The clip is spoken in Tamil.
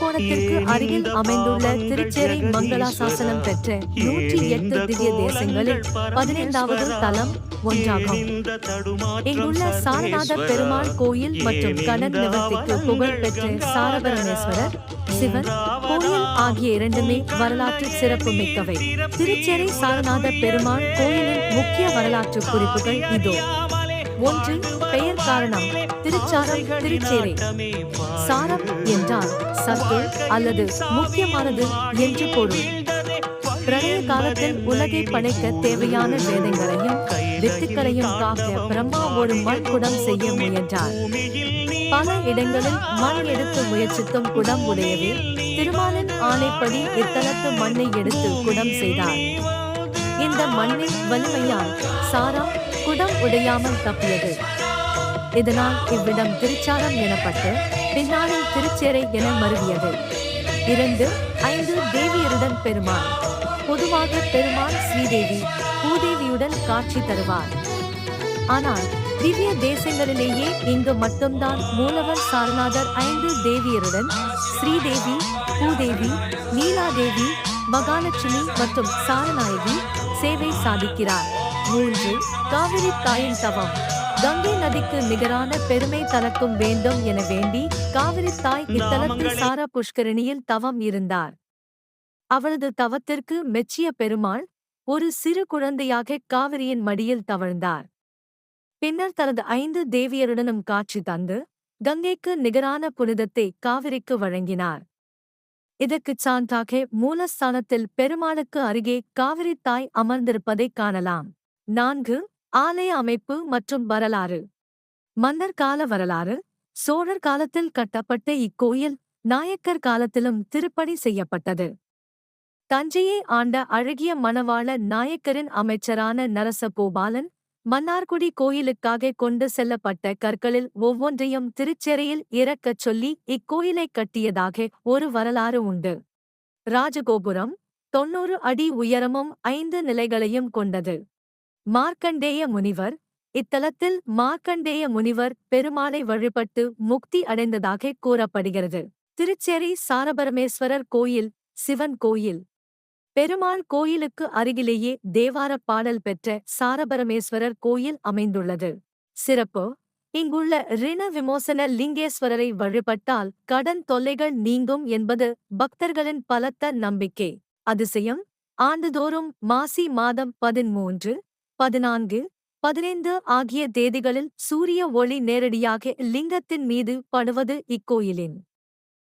கும்பகோணத்திற்கு அருகில் அமைந்துள்ள திருச்சேரை மங்களாசாசனம் பெற்ற நூற்றி எட்டு திவ்ய தேசங்களில் பதினைந்தாவது தலம் ஒன்றாகும். இங்குள்ள சாரநாத பெருமாள் கோயில் மற்றும் கனக நிவர்த்திக்கு புகழ் பெற்ற சாரபரமேஸ்வரர் சிவன் கோயில் ஆகிய இரண்டுமே வரலாற்று சிறப்பு மிக்கவை. திருச்சேரை சாரநாத பெருமாள் கோயிலின் முக்கிய வரலாற்று குறிப்புகள் இதோ. ஒன்று பெயர் காரணம் திருச்சாரம் திருச்சேரை. சாரம் என்றால் சத்து அல்லது முக்கியமானது என்று பொருள். பிரளய காலத்தில் உலகை படைக்க தேவையான வேதங்களையும் வித்துக்களையும் காக்க பிரம்மா ஒரு மண் குடம் செய்ய முயன்றார். பல இடங்களில் மண் எடுத்து முயற்சித்தும் குடம் உடையவே திருமாலின் ஆணைப்படி இத்தலத்து மண்ணை எடுத்து குடம் செய்தார். இந்த மண்ணின் வலிமையால் சாரா குடம் உடையாமல் தப்பியது. இதனால் இவ்விடம் திருச்சாரம் எனப்பட்டு பின்னாளில் திருச்சேரை என மருவியது. இரண்டு ஐந்து தேவியருடன் பெருமாள். பொதுவாக பெருமாள் ஸ்ரீதேவி பூதேவியுடன் காட்சி தருவார். ஆனால் திவ்ய தேசங்களிலேயே இங்கு மட்டும்தான் மூலவர் சாரநாதர் ஐந்து தேவியருடன் ஸ்ரீதேவி பூதேவி நீலாதேவி மகாலட்சுமி மற்றும் சாரநாயகி சேவை சாதிக்கிறார். மூன்று காவிரி தாயின் தவம். கங்கை நதிக்கு நிகரான பெருமை தனக்கும் வேண்டும் என வேண்டி காவிரி தாய் இத்தலத்தில் சார புஷ்கரணியில் தவம் இருந்தார். அவளது தவத்திற்கு மெச்சிய பெருமாள் ஒரு சிறு குழந்தையாக காவிரியின் மடியில் தவழ்ந்தார். பின்னர் தனது ஐந்து தேவியருடனும் காட்சி தந்து கங்கைக்கு நிகரான புனிதத்தை காவிரிக்கு வழங்கினார். இதற்குச் சான்றாக மூலஸ்தானத்தில் பெருமாளுக்கு அருகே காவிரி தாய் அமர்ந்திருப்பதைக் காணலாம். நான்கு ஆலய அமைப்பு மற்றும் வரலாறு. மன்னர் கால வரலாறு சோழர் காலத்தில் கட்டப்பட்ட இக்கோயில் நாயக்கர் காலத்திலும் திருப்பணி செய்யப்பட்டது. தஞ்சையை ஆண்ட அழகிய மணவாள நாயக்கரின் அமைச்சரான நரசகோபாலன் மன்னார்குடி கோயிலுக்காக கொண்டு செல்லப்பட்ட கற்களில் ஒவ்வொன்றையும் திருச்செறையில் இறக்கச் சொல்லி இக்கோயிலைக் கட்டியதாக ஒரு வரலாறு உண்டு. ராஜகோபுரம் தொன்னூறு அடி உயரமும் ஐந்து நிலைகளையும் கொண்டது. மார்க்கண்டேய முனிவர். இத்தலத்தில் மார்க்கண்டேய முனிவர் பெருமாளை வழிபட்டு முக்தி அடைந்ததாக கூறப்படுகிறது. திருச்சேரி சாரபரமேஸ்வரர் கோயில் சிவன் கோயில். பெருமாள் கோயிலுக்கு அருகிலேயே தேவார பாடல் பெற்ற சாரபரமேஸ்வரர் கோயில் அமைந்துள்ளது. சிறப்பு. இங்குள்ள ரிண விமோசன லிங்கேஸ்வரரை வழிபட்டால் கடன் தொல்லைகள் நீங்கும் என்பது பக்தர்களின் பலத்த நம்பிக்கை. அதிசயம். ஆண்டுதோறும் மாசி மாதம் பதிமூன்று பதினான்கு பதினைந்து ஆகிய தேதிகளில் சூரிய ஒளி நேரடியாக லிங்கத்தின் மீது படுவது இக்கோயிலின்